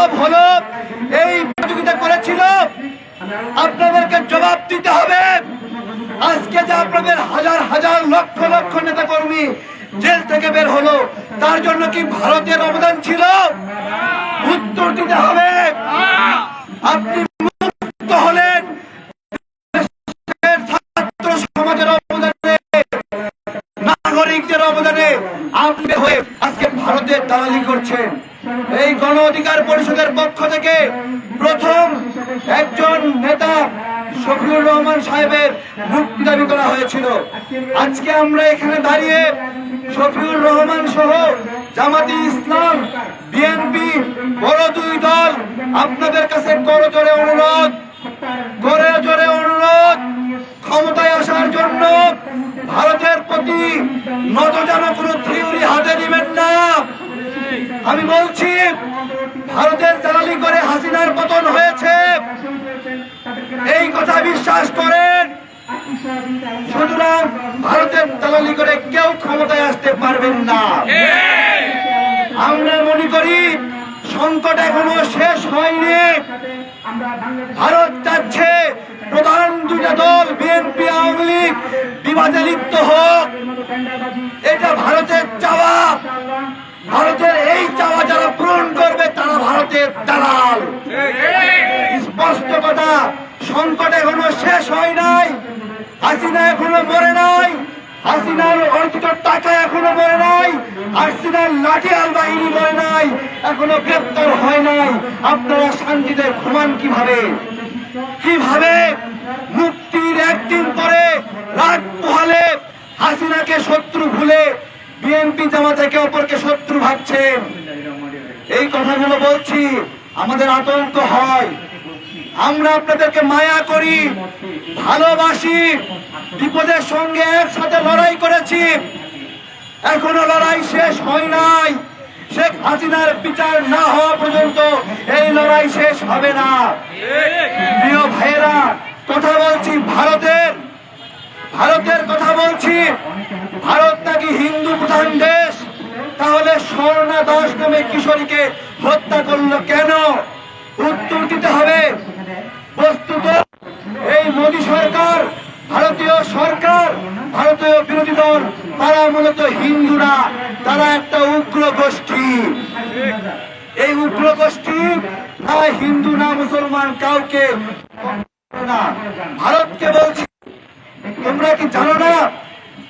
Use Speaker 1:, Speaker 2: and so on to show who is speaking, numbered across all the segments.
Speaker 1: বিপ্লব হলো, এই প্রতিযোগিতা করেছিল। আপনাদেরকে জবাব দিতে হবে। আজকে যে আপনাদের হাজার হাজার লক্ষ লক্ষ নেতা কর্মী জেল থেকে বের হলো, তার জন্য কি ভারতের অবদান ছিল? উত্তর দিতে হবে। আপনি মুক্ত হলেন। ছাত্র সমাজের অবদানে, নাগরিকদের অবদানে আপনি হয়ে আজকে ভারতের দালালি করছেন। এই গণ অধিকার পরিষদের পক্ষ থেকে প্রথম একজন নেতা শফিউর রহমান সাহেবের মুক্তি দাবি করা হয়েছিল। আজকে আমরা এখানে দাঁড়িয়ে শফিউর রহমান সহ জামাতি ইসলাম, বিএনপি, বড় দুই দল আপনাদের কাছে করজোরে অনুরোধ, করে জোরে অনুরোধ, ক্ষমতায় আসার জন্য ভারতের প্রতি নতজানো কোনো থিওরি হাতে নেবেন না আমি বলছি, ভারতের দালালি করে হাসিনার পতন হয়েছে। এই কথা বিশ্বাস করেন, সুতরাং ভারতের দালালি করে কেউ ক্ষমতায় আসতে পারবেন না। আমরা মনে করি, সংকট এখনও শেষ হয়নি। ভারত চাচ্ছে প্রধান দুটা দল, বিএনপি, আওয়ামী লীগ, বিবাদে লিপ্ত হোক। এটা ভারতের চাওয়া। ভারতের এই চাওয়া যারা পূরণ করবে তারা ভারতের দালাল স্পষ্ট কথা সংকট এখনও শেষ হয় নাই। হাসিনা এখনও মরে নাই। হাসিনার অর্জিত টাকা এখনও মরে নাই। হাসিনার লাঠিয়াল বাহিনী মরে নাই। এখনও গ্রেপ্তার হয় নাই। আপনারা শান্তিতে ঘুমান কীভাবে? কীভাবে মুক্তির একদিন পরে রাত পোহালে হাসিনাকে শত্রু ভুলে বিএনপি জামাত একে অপরকে শত্রু ভাবছেন? এই কথাগুলো বলছি, আমাদের আতঙ্ক হয়। আমরা আপনাদেরকে মায়া করি, ভালোবাসি, বিপদের সঙ্গে একসাথে লড়াই করেছি। এখনও লড়াই শেষ হয় নাই। শেখ হাসিনার বিচার না হওয়া পর্যন্ত এই লড়াই শেষ হবে না। প্রিয় ভাইয়েরা, কথা বলছি ভারতের ভারতের কথা বলছি। ভারত নাকি হিন্দু প্রধান দেশ? তাহলে স্বর্ণা দাস নামে কিশোরীকে হত্যা করল কেন? উত্তর দিতে হবে। বস্তুত এই মোদী সরকার, ভারতীয় সরকার, ভারতীয় বিরোধী দল, তারা মূলত হিন্দুরা তারা একটা উগ্র গোষ্ঠী। এই উগ্র গোষ্ঠী না হিন্দু না মুসলমান, কাউকে না। ভারতকে বলছি, তোমরা কি জানো না,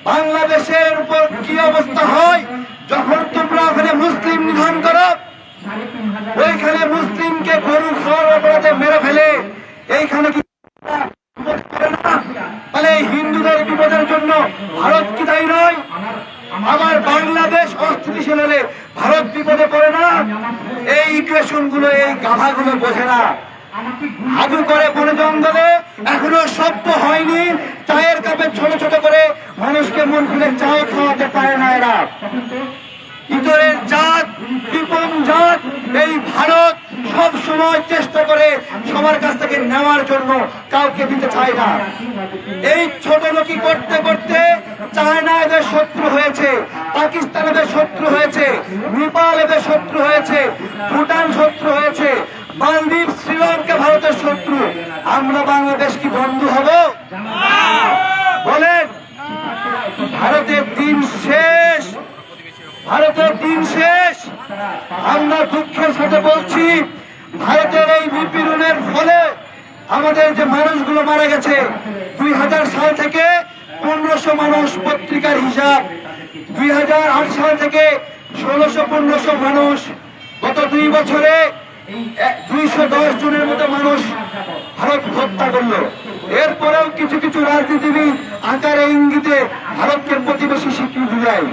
Speaker 1: বাংলাদেশের উপর কি অবস্থা হয়? যখন তোমরা ওখানে মুসলিম নিধন করো, ওইখানে মুসলিমকে গরু খাওয়ার অপরাধে মেরে ফেলে এইখানে কি করে না? তাহলে এই হিন্দুদের বিপদের জন্য ভারত কি দায়ী নয় আমার বাংলাদেশ অস্থিতিশীল হলে ভারত বিপদে পড়ে না। এই ইকুয়েশনগুলো এই গাধাগুলো বোঝে না। আগু করে বন জঙ্গলে, এখনও সভ্য হয়নি। চায়ের কাপে ছোট ছোট করে মানুষকে মন খুলে চা খাওয়াতে পারে না এরা। ইতরের জাত, বিপন জাত, এই ভারত সব সময় চেষ্টা করে সবার কাছ থেকে নেওয়ার জন্য কাউকে দিতে চায় না। এই ছোট লোকি করতে করতে চায়না এদের শত্রু হয়েছে, পাকিস্তান এদের শত্রু হয়েছে, নেপাল এদের শত্রু হয়েছে, ভুটান শত্রু হয়েছে, মালদ্বীপ, শ্রীলঙ্কা ভারতের শত্রু। আমরা বাংলাদেশ কি বন্ধু হব? বলেন, ভারতের দিন শেষ, ভারতের দিন শেষ। আমরা দুঃখের সাথে বলছি ভারতের এই নিপীড়নের ফলে আমাদের যে মানুষগুলো মারা গেছে, দুই হাজার সাল থেকে পনেরোশো মানুষ পত্রিকার হিসাব, দুই হাজার আট সাল থেকে ষোলোশো পনেরোশো মানুষ গত দুই বছরে দুইশো দশ জনের মতো মানুষ ভারত হত্যা করল। এরপরেও কিছু কিছু রাজনীতিবিদ আকারে ইঙ্গিতে ভারতকে প্রতিবেশী স্বীকৃতি দেয়।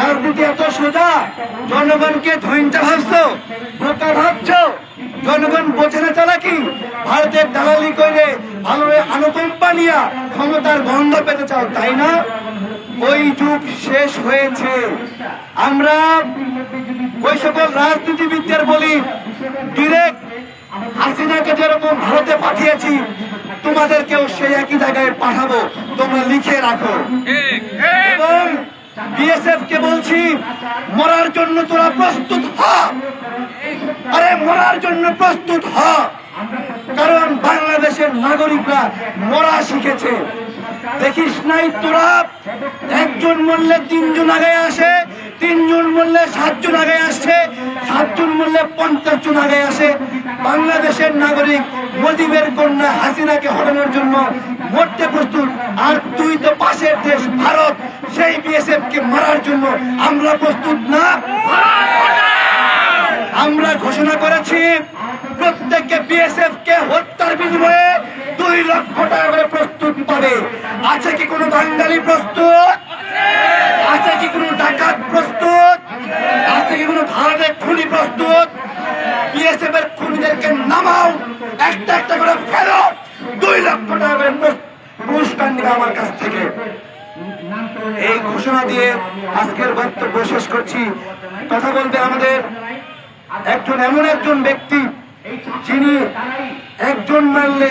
Speaker 1: রাজনীতি এত সোজা, জনগণকে ধৈর্য ভাবছ ভাবছ বোঝে না চালাকি ভারতের দালালি করে ভালো ক্ষমতার গন্ধ পেতে চাও তাই না? ওই যুগ শেষ হয়েছে। আমরা ওই সকল রাজনীতিবিদদের বলি ডিরেক্ট হাসিনাকে যেরকম ভারতে পাঠিয়েছি তোমাদেরকেও সেই একই জায়গায় পাঠাবো। তোমরা লিখে রাখো। এবং বিএসএফ কে বলছি মরার জন্য তোরা প্রস্তুত হ। আরে মরার জন্য প্রস্তুত হ। কারণ বাংলাদেশের নাগরিকরা মরা শিখেছে। দেখিস নাই তোরা? একজন মরলে তিনজন আগে আসে, তিনজন মরলে সাতজন আগে আসছে সাতজন মরলে পঞ্চাশ জন আগে আসে। বাংলাদেশের নাগরিক মুজিবের কন্যা হাসিনাকে হটানোর জন্য মরতে প্রস্তুত। আর তুই তো পাশের দেশ, ভারত, সেই বিএসএফ কে মারার জন্য আমরা প্রস্তুত না? আমরা ঘোষণা করেছি, প্রত্যেককে বিএসএফ কে হত্যার বিনিময়ে দুই লক্ষ টাকা করে প্রস্তুত পাবে। আছে কি কোনো বাঙালি প্রস্তুত? আছে কি কোনো ডাকাত প্রস্তুত? আছে কি কোনো ভারতের খুনি প্রস্তুত? বিএসএফ এর খুনিদেরকে নামাও, একটা একটা করে ফেলো, দুই লক্ষ টাকা করে পুরস্কার নিবে আমার কাছ থেকে। এই ঘোষণা দিয়ে আজকের বক্তব্য শেষ করছি। কথা বলতে আমাদের একজন এমন একজন ব্যক্তি যিনি একজন মারলে